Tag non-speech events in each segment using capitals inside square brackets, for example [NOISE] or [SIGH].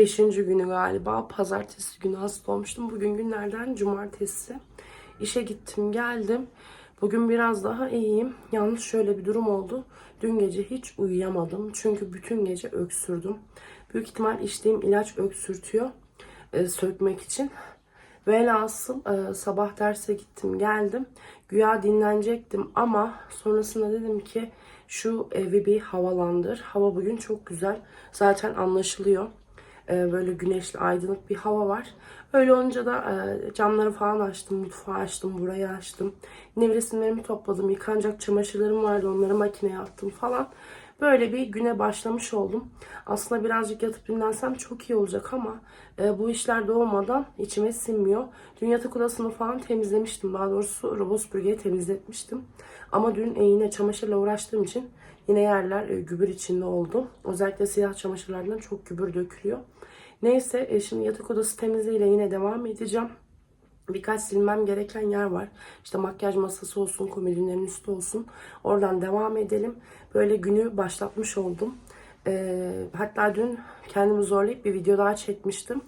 Merhabalar. Hastalığımın bugün 5. günü galiba. Pazartesi günü hasta olmuştum. Bugün günlerden cumartesi. İşe gittim geldim. Bugün biraz daha iyiyim. Yalnız şöyle bir durum oldu. Dün gece hiç uyuyamadım. Çünkü bütün gece öksürdüm. Büyük ihtimal içtiğim ilaç öksürtüyor. e, sökmek için. Velhasıl e, sabah derse gittim geldim. Güya dinlenecektim ama sonrasında dedim ki şu evi bir havalandır. Hava bugün çok güzel. Zaten anlaşılıyor. E, böyle güneşli aydınlık bir hava var. Öyle olunca da e, camları falan açtım. Mutfağı açtım. Burayı açtım. Nevresimlerimi topladım. Yıkanacak çamaşırlarım vardı. Onları makineye attım falan. Böyle bir güne başlamış oldum. Aslında birazcık yatıp dinlensem çok iyi olacak ama e, bu işler de olmadan içime sinmiyor. Dün yatak odasını falan temizlemiştim. Daha doğrusu robot süpürgeyi temizletmiştim. Ama dün e, yine çamaşırla uğraştığım için yine yerler e, gübür içinde oldu. Özellikle siyah çamaşırlardan çok gübür dökülüyor. Neyse e, şimdi yatak odası temizliğiyle yine devam edeceğim. Birkaç silmem gereken yer var. İşte makyaj masası olsun, komodinlerin üstü olsun. Oradan devam edelim. Böyle günü başlatmış oldum. Ee, hatta dün kendimi zorlayıp bir video daha çekmiştim.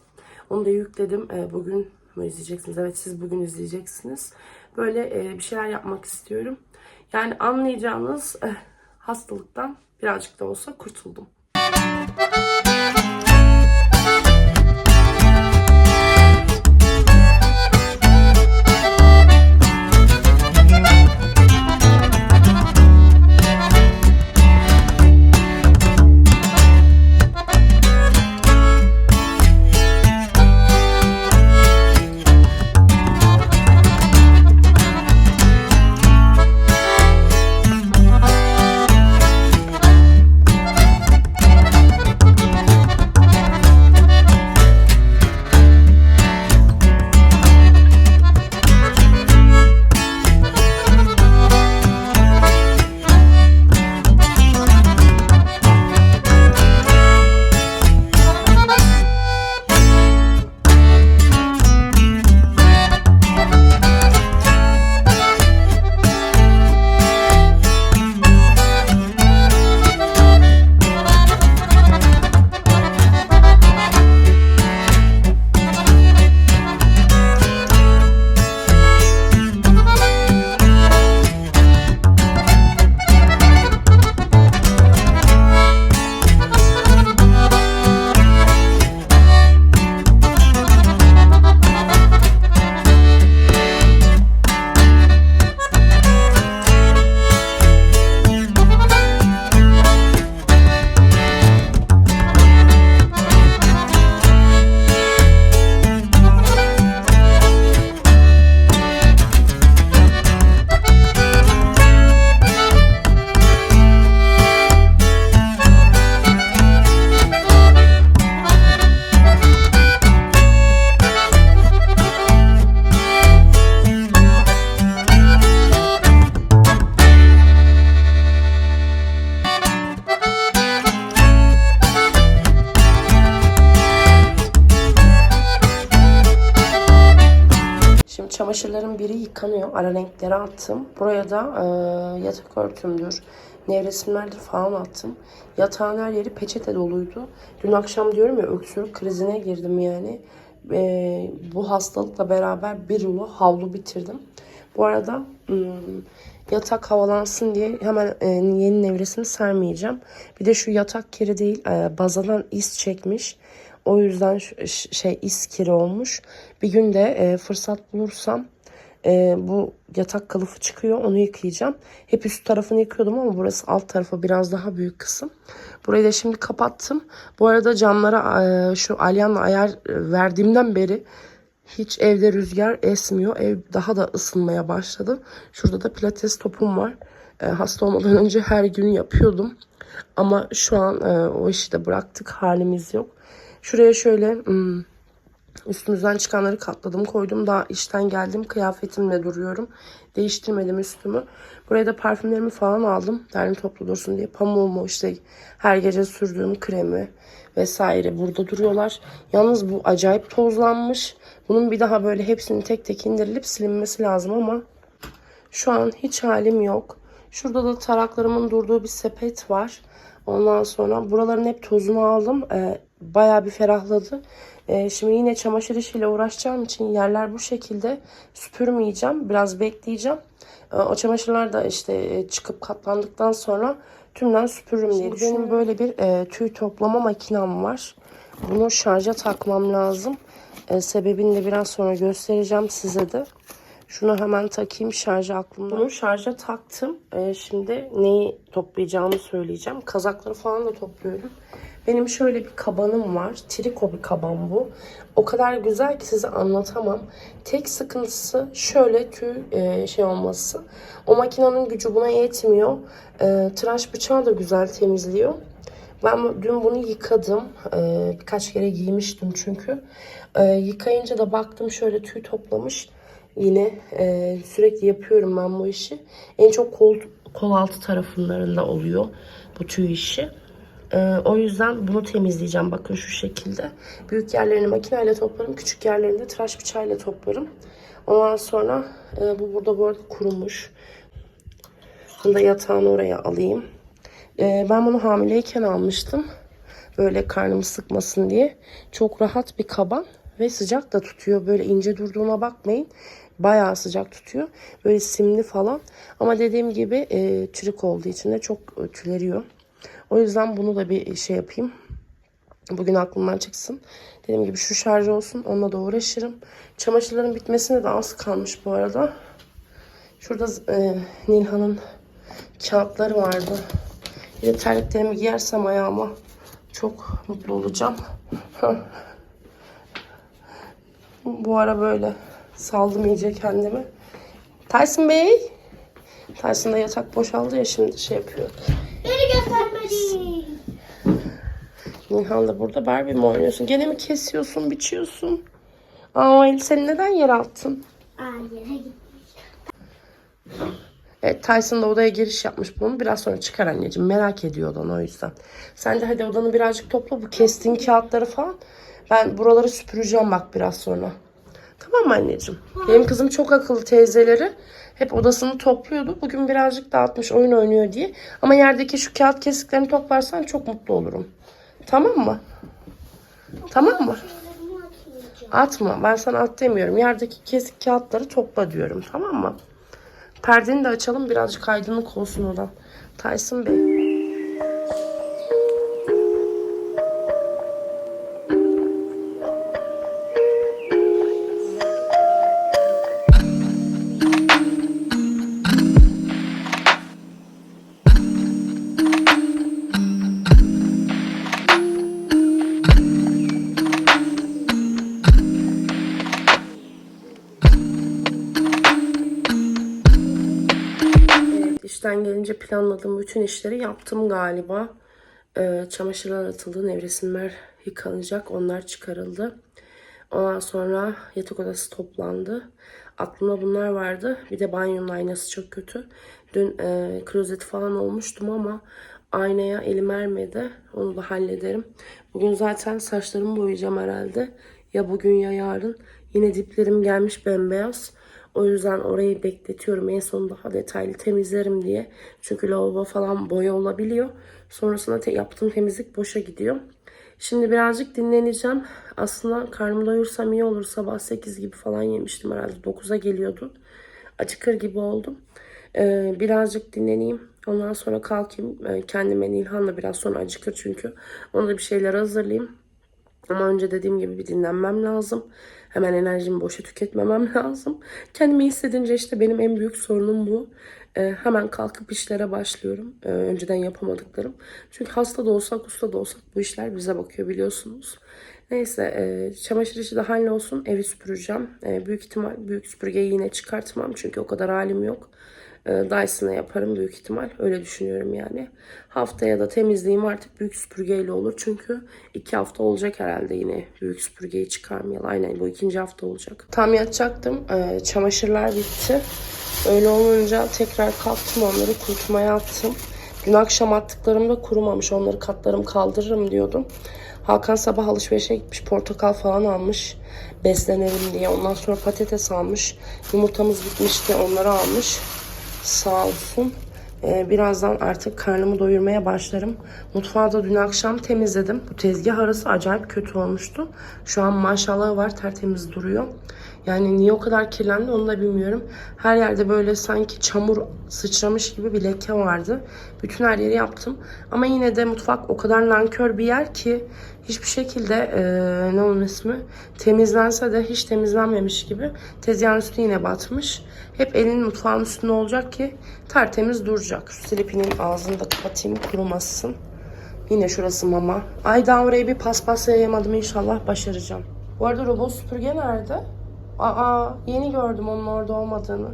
Onu da yükledim. Ee, bugün mü izleyeceksiniz? Evet siz bugün izleyeceksiniz. Böyle e, bir şeyler yapmak istiyorum. Yani anlayacağınız eh, hastalıktan birazcık da olsa kurtuldum. Ara renkleri attım. Buraya da e, yatak örtümdür, nevresimlerdir falan attım. Yatağın her yeri peçete doluydu. Dün akşam diyorum ya öksürük krizine girdim yani. E, bu hastalıkla beraber bir rulo havlu bitirdim. Bu arada yatak havalansın diye hemen e, yeni nevresimi sermeyeceğim. Bir de şu yatak kiri değil e, bazadan iz çekmiş. O yüzden şey iskiri olmuş. Bir gün de e, fırsat bulursam e, bu yatak kılıfı çıkıyor. Onu yıkayacağım. Hep üst tarafını yıkıyordum ama burası alt tarafı biraz daha büyük kısım. Burayı da şimdi kapattım. Bu arada camlara e, şu alyanla ayar verdiğimden beri hiç evde rüzgar esmiyor. Ev daha da ısınmaya başladı. Şurada da pilates topum var. E, hasta olmadan önce her gün yapıyordum. Ama şu an e, o işi de bıraktık. Halimiz yok. Şuraya şöyle hmm, üstümüzden çıkanları katladım koydum. Daha işten geldim. Kıyafetimle duruyorum. Değiştirmedim üstümü. Buraya da parfümlerimi falan aldım. Derli toplu dursun diye. Pamuğumu işte her gece sürdüğüm kremi vesaire burada duruyorlar. Yalnız bu acayip tozlanmış. Bunun bir daha böyle hepsini tek tek indirilip silinmesi lazım ama şu an hiç halim yok. Şurada da taraklarımın durduğu bir sepet var. Ondan sonra buraların hep tozunu aldım. Ee, bayağı bir ferahladı. Ee, şimdi yine çamaşır işiyle uğraşacağım için yerler bu şekilde süpürmeyeceğim. Biraz bekleyeceğim. Ee, o çamaşırlar da işte e, çıkıp katlandıktan sonra tümden süpürürüm diye düşünüyorum. Benim böyle bir e, tüy toplama makinem var. Bunu şarja takmam lazım. E, sebebini de biraz sonra göstereceğim size de. Şunu hemen takayım şarja aklımda. Bunu şarja taktım. E, şimdi neyi toplayacağımı söyleyeceğim. Kazakları falan da topluyorum. Benim şöyle bir kabanım var. Triko bir kaban bu. O kadar güzel ki size anlatamam. Tek sıkıntısı şöyle tüy e, şey olması. O makinenin gücü buna yetmiyor. E, tıraş bıçağı da güzel temizliyor. Ben dün bunu yıkadım. Ee, birkaç kere giymiştim çünkü. Ee, yıkayınca da baktım şöyle tüy toplamış. Yine e, sürekli yapıyorum ben bu işi. En çok kol, kol altı taraflarında oluyor bu tüy işi. Ee, o yüzden bunu temizleyeceğim. Bakın şu şekilde. Büyük yerlerini makineyle toplarım. Küçük yerlerini de tıraş bıçağıyla toplarım. Ondan sonra e, bu burada bu arada kurumuş. Bunu da yatağın oraya alayım. Ee, ben bunu hamileyken almıştım. Böyle karnımı sıkmasın diye. Çok rahat bir kaban ve sıcak da tutuyor. Böyle ince durduğuna bakmayın. Bayağı sıcak tutuyor. Böyle simli falan. Ama dediğim gibi e, çürük olduğu için de çok e, tüleriyor. O yüzden bunu da bir şey yapayım. Bugün aklımdan çıksın. Dediğim gibi şu şarj olsun. Onunla da uğraşırım. Çamaşırların bitmesine de az kalmış bu arada. Şurada e, Nilhan'ın kağıtları vardı. Bir de terliklerimi giyersem ayağıma çok mutlu olacağım. [LAUGHS] Bu ara böyle saldım iyice kendimi. Tyson Bey. Tyson da yatak boşaldı ya şimdi şey yapıyor. Beni göstermedi. Nilhan da burada Barbie mi oynuyorsun? Gene mi kesiyorsun, biçiyorsun? Aa el seni neden yere attın? Aa yere git. Evet Tyson da odaya giriş yapmış bunu. Biraz sonra çıkar anneciğim. Merak ediyor odanı o yüzden. Sen de hadi odanı birazcık topla. Bu kestiğin kağıtları falan. Ben buraları süpüreceğim bak biraz sonra. Tamam mı anneciğim? Benim kızım çok akıllı teyzeleri. Hep odasını topluyordu. Bugün birazcık dağıtmış oyun oynuyor diye. Ama yerdeki şu kağıt kesiklerini toplarsan çok mutlu olurum. Tamam mı? Tamam mı? Atma. Ben sana at demiyorum. Yerdeki kesik kağıtları topla diyorum. Tamam mı? Perdeni de açalım. Birazcık aydınlık olsun odan. Tyson Bey. Planladığım bütün işleri yaptım galiba. Ee, çamaşırlar atıldı, nevresimler yıkanacak, onlar çıkarıldı. Ondan sonra yatak odası toplandı. Aklımda bunlar vardı. Bir de banyonun aynası çok kötü. Dün e, klozet falan olmuştum ama aynaya elim ermedi. Onu da hallederim. Bugün zaten saçlarımı boyayacağım herhalde. Ya bugün ya yarın. Yine diplerim gelmiş bembeyaz. O yüzden orayı bekletiyorum. En son daha detaylı temizlerim diye. Çünkü lavabo falan boya olabiliyor. Sonrasında te- yaptığım temizlik boşa gidiyor. Şimdi birazcık dinleneceğim. Aslında karnımı doyursam iyi olur. Sabah 8 gibi falan yemiştim herhalde. 9'a geliyordu. Acıkır gibi oldum. Ee, birazcık dinleneyim. Ondan sonra kalkayım. Ee, kendime Nilhan'la biraz sonra acıkır çünkü. Ona da bir şeyler hazırlayayım. Ama önce dediğim gibi bir dinlenmem lazım. Hemen enerjimi boşa tüketmemem [LAUGHS] lazım. Kendimi hissedince işte benim en büyük sorunum bu. Ee, hemen kalkıp işlere başlıyorum. Ee, önceden yapamadıklarım. Çünkü hasta da olsak, usta da olsak bu işler bize bakıyor biliyorsunuz. Neyse e, çamaşır işi de hallolsun. Evi süpüreceğim. E, büyük ihtimal büyük süpürgeyi yine çıkartmam. Çünkü o kadar halim yok. E, Dyson'a yaparım büyük ihtimal. Öyle düşünüyorum yani. Haftaya da temizliğim artık büyük süpürgeyle olur. Çünkü iki hafta olacak herhalde yine büyük süpürgeyi çıkarmayalı. Aynen bu ikinci hafta olacak. Tam yatacaktım. E, çamaşırlar bitti. Öyle olunca tekrar kalktım onları kurutmaya attım. Dün akşam attıklarım da kurumamış. Onları katlarım kaldırırım diyordum. Hakan sabah alışverişe gitmiş. Portakal falan almış. Beslenelim diye. Ondan sonra patates almış. Yumurtamız bitmişti. Onları almış. Sağ olsun. Ee, birazdan artık karnımı doyurmaya başlarım. Mutfağı dün akşam temizledim. Bu tezgah arası acayip kötü olmuştu. Şu an maşallah var tertemiz duruyor. Yani niye o kadar kirlendi onu da bilmiyorum. Her yerde böyle sanki çamur sıçramış gibi bir leke vardı. Bütün her yeri yaptım. Ama yine de mutfak o kadar nankör bir yer ki hiçbir şekilde eee, ne onun ismi temizlense de hiç temizlenmemiş gibi tezgahın üstü yine batmış. Hep elin mutfağın üstünde olacak ki tertemiz duracak. Şu silipinin ağzını da kapatayım kurumasın. Yine şurası mama. Ay daha oraya bir paspas yayamadım inşallah başaracağım. Bu arada robot süpürge nerede? Aa yeni gördüm onun orada olmadığını.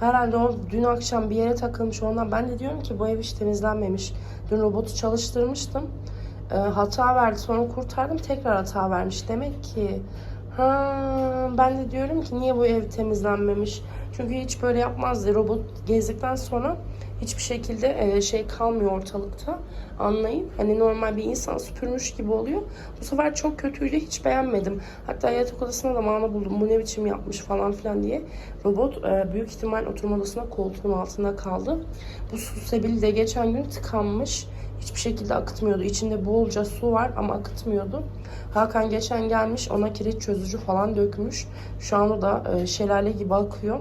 Herhalde o dün akşam bir yere takılmış ondan. Ben de diyorum ki bu ev hiç temizlenmemiş. Dün robotu çalıştırmıştım. Ee, hata verdi sonra kurtardım tekrar hata vermiş. Demek ki ha, ben de diyorum ki niye bu ev temizlenmemiş. Çünkü hiç böyle yapmazdı. Robot gezdikten sonra hiçbir şekilde e, şey kalmıyor ortalıkta. Anlayın. Hani normal bir insan süpürmüş gibi oluyor. Bu sefer çok kötüydü. Hiç beğenmedim. Hatta yatak odasına da mana buldum. Bu ne biçim yapmış falan filan diye. Robot e, büyük ihtimal oturma odasına koltuğun altında kaldı. Bu su sebili de geçen gün tıkanmış. Hiçbir şekilde akıtmıyordu. İçinde bolca su var ama akıtmıyordu. Hakan geçen gelmiş ona kireç çözücü falan dökmüş. Şu an da e, şelale gibi akıyor.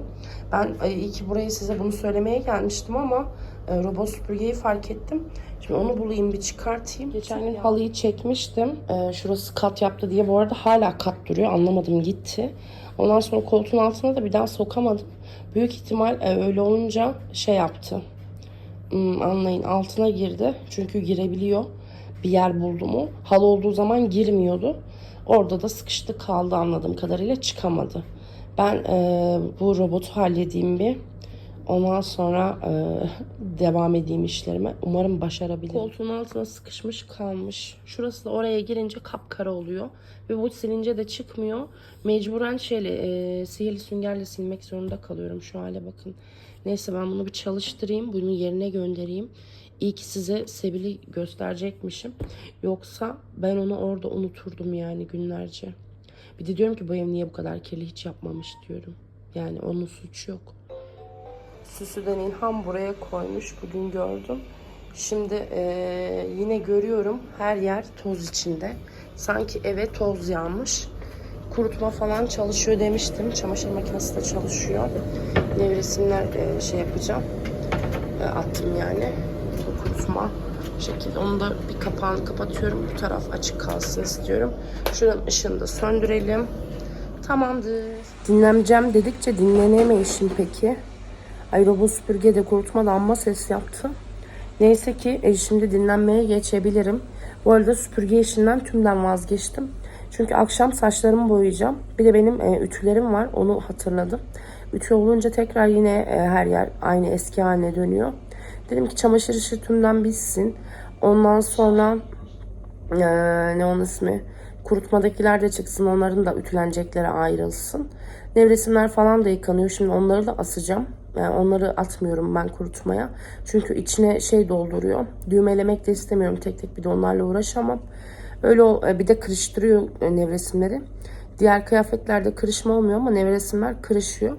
Ben e, iyi ki buraya size bunu söylemeye gelmiştim ama e, robot süpürgeyi fark ettim. Şimdi onu bulayım bir çıkartayım. Geçen gün halıyı çekmiştim. E, şurası kat yaptı diye. Bu arada hala kat duruyor. Anlamadım gitti. Ondan sonra koltuğun altına da bir daha sokamadım. Büyük ihtimal e, öyle olunca şey yaptı. Hmm, anlayın altına girdi. Çünkü girebiliyor. Bir yer buldu mu. Halı olduğu zaman girmiyordu. Orada da sıkıştı kaldı anladığım kadarıyla çıkamadı. Ben e, bu robotu halledeyim bir. Ondan sonra e, devam edeyim işlerime. Umarım başarabilirim. Koltuğun altına sıkışmış kalmış. Şurası da oraya girince kapkara oluyor. Ve bu silince de çıkmıyor. Mecburen şeyle e, sihirli süngerle silmek zorunda kalıyorum. Şu hale bakın. Neyse ben bunu bir çalıştırayım. Bunu yerine göndereyim. İyi ki size Sebil'i gösterecekmişim. Yoksa ben onu orada unuturdum yani günlerce. Bir de diyorum ki bu ev niye bu kadar kirli hiç yapmamış diyorum. Yani onun suçu yok. Süsüden İlham buraya koymuş. Bugün gördüm. Şimdi eee, yine görüyorum her yer toz içinde. Sanki eve toz yağmış. Kurutma falan çalışıyor demiştim. Çamaşır makinesi de çalışıyor. Nevresimler eee, şey yapacağım. Eee, attım yani. Kurutma şekilde. Onu da bir kapağını kapatıyorum. Bu taraf açık kalsın istiyorum. Şuranın ışığını da söndürelim. Tamamdır. Dinleneceğim dedikçe dinlenemeyişim peki. Ay robot süpürge de kurutma da amma ses yaptı. Neyse ki e, şimdi dinlenmeye geçebilirim. Bu arada süpürge işinden tümden vazgeçtim. Çünkü akşam saçlarımı boyayacağım. Bir de benim e, ütülerim var. Onu hatırladım. Ütü olunca tekrar yine e, her yer aynı eski haline dönüyor. Dedim ki çamaşır işi tümden bitsin. Ondan sonra e, ne onun ismi? Kurutmadakiler de çıksın. Onların da ütülenecekleri ayrılsın. Nevresimler falan da yıkanıyor. Şimdi onları da asacağım. Yani onları atmıyorum ben kurutmaya. Çünkü içine şey dolduruyor. Düğmelemek de istemiyorum. Tek tek bir de onlarla uğraşamam. Öyle e, bir de kırıştırıyor e, nevresimleri. Diğer kıyafetlerde kırışma olmuyor ama nevresimler kırışıyor.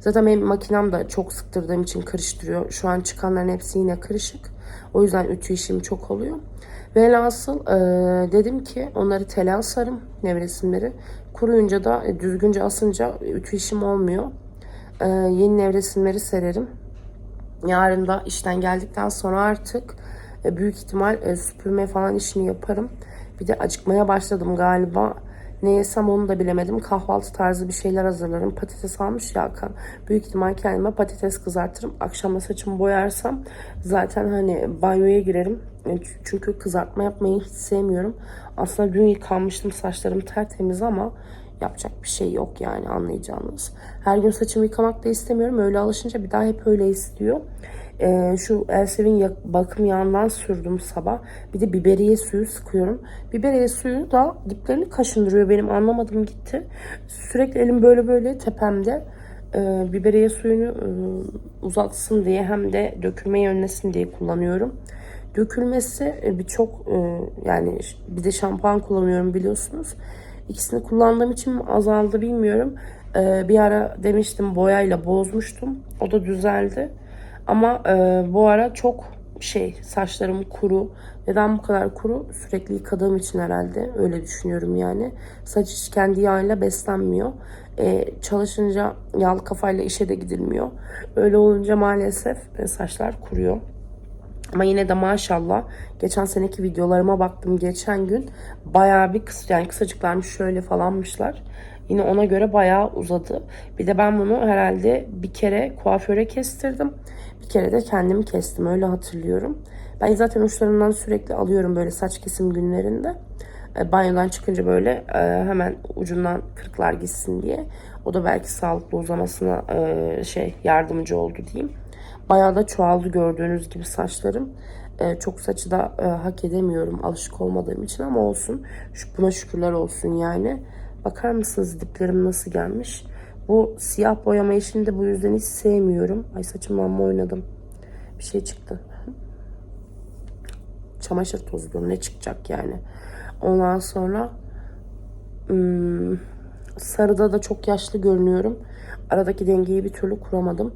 Zaten benim makinem de çok sıktırdığım için kırıştırıyor. Şu an çıkanların hepsi yine kırışık. O yüzden ütü işim çok oluyor. Velhasıl e, dedim ki onları tele asarım nevresimleri. Kuruyunca da e, düzgünce asınca ütü işim olmuyor. E, yeni nevresimleri sererim. Yarın da işten geldikten sonra artık e, büyük ihtimal e, süpürme falan işini yaparım. Bir de acıkmaya başladım galiba. Ne yesem onu da bilemedim. Kahvaltı tarzı bir şeyler hazırlarım. Patates almış ya Hakan. Büyük ihtimal kendime patates kızartırım. Akşam saçımı boyarsam zaten hani banyoya girerim. E, Çünkü kızartma yapmayı hiç sevmiyorum. Aslında dün yıkanmıştım saçlarım tertemiz ama yapacak bir şey yok yani anlayacağınız. Her gün saçımı yıkamak da istemiyorum. Öyle alışınca bir daha hep öyle istiyor. Ee, şu Elsev'in bakım yağından sürdüm sabah. Bir de biberiye suyu sıkıyorum. Biberiye suyu da diplerini kaşındırıyor benim anlamadım gitti. Sürekli elim böyle böyle tepemde. Ee, biberiye suyunu e, uzatsın diye hem de dökülmeyi önlesin diye kullanıyorum. Dökülmesi e, birçok e, yani bir de şampuan kullanıyorum biliyorsunuz. İkisini kullandığım için mi azaldı bilmiyorum. Ee, bir ara demiştim boyayla bozmuştum. O da düzeldi. Ama e, bu ara çok şey saçlarım kuru. Neden bu kadar kuru? Sürekli yıkadığım için herhalde. Öyle düşünüyorum yani. Saç hiç kendi yağıyla beslenmiyor. E, çalışınca yağlı kafayla işe de gidilmiyor. Öyle olunca maalesef e, saçlar kuruyor. Ama yine de maşallah geçen seneki videolarıma baktım geçen gün bayağı bir kısa yani kısacıklarmış şöyle falanmışlar. Yine ona göre bayağı uzadı. Bir de ben bunu herhalde bir kere kuaföre kestirdim. Bir kere de kendim kestim öyle hatırlıyorum. Ben zaten uçlarından sürekli alıyorum böyle saç kesim günlerinde. E, banyodan çıkınca böyle e, hemen ucundan kırıklar gitsin diye. O da belki sağlıklı uzamasına e, şey yardımcı oldu diyeyim. Bayağı da çoğaldı gördüğünüz gibi saçlarım. Ee, çok saçı da e, hak edemiyorum alışık olmadığım için ama olsun. Şu, buna şükürler olsun yani. Bakar mısınız diplerim nasıl gelmiş? Bu siyah boyama işini de bu yüzden hiç sevmiyorum. Ay saçımdan mı oynadım? Bir şey çıktı. Çamaşır tozudur ne çıkacak yani. Ondan sonra hmm, sarıda da çok yaşlı görünüyorum. Aradaki dengeyi bir türlü kuramadım.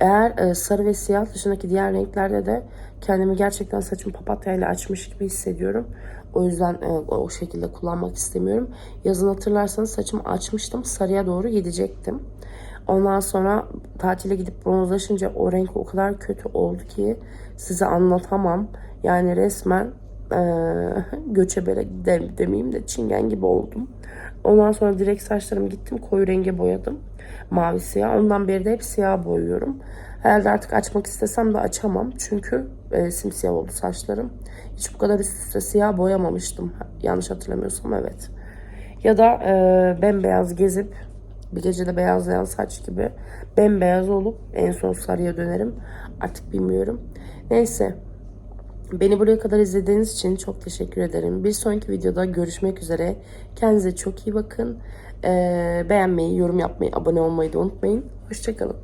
Eğer e, sarı ve siyah dışındaki diğer renklerde de kendimi gerçekten saçımı papatyayla açmış gibi hissediyorum. O yüzden e, o şekilde kullanmak istemiyorum. Yazın hatırlarsanız saçımı açmıştım. Sarıya doğru gidecektim. Ondan sonra tatile gidip bronzlaşınca o renk o kadar kötü oldu ki size anlatamam. Yani resmen e, [LAUGHS] göçebere de, demeyeyim de çingen gibi oldum. Ondan sonra direkt saçlarımı gittim koyu renge boyadım. Mavi siyah. Ondan beri de hep siyah boyuyorum. Herhalde artık açmak istesem de açamam. Çünkü e, simsiyah oldu saçlarım. Hiç bu kadar üst üste siyah boyamamıştım. Yanlış hatırlamıyorsam evet. Ya da e, bembeyaz gezip bir gecede beyazlayan saç gibi bembeyaz olup en son sarıya dönerim. Artık bilmiyorum. Neyse. Beni buraya kadar izlediğiniz için çok teşekkür ederim. Bir sonraki videoda görüşmek üzere. Kendinize çok iyi bakın. Ee, beğenmeyi, yorum yapmayı, abone olmayı da unutmayın. Hoşçakalın.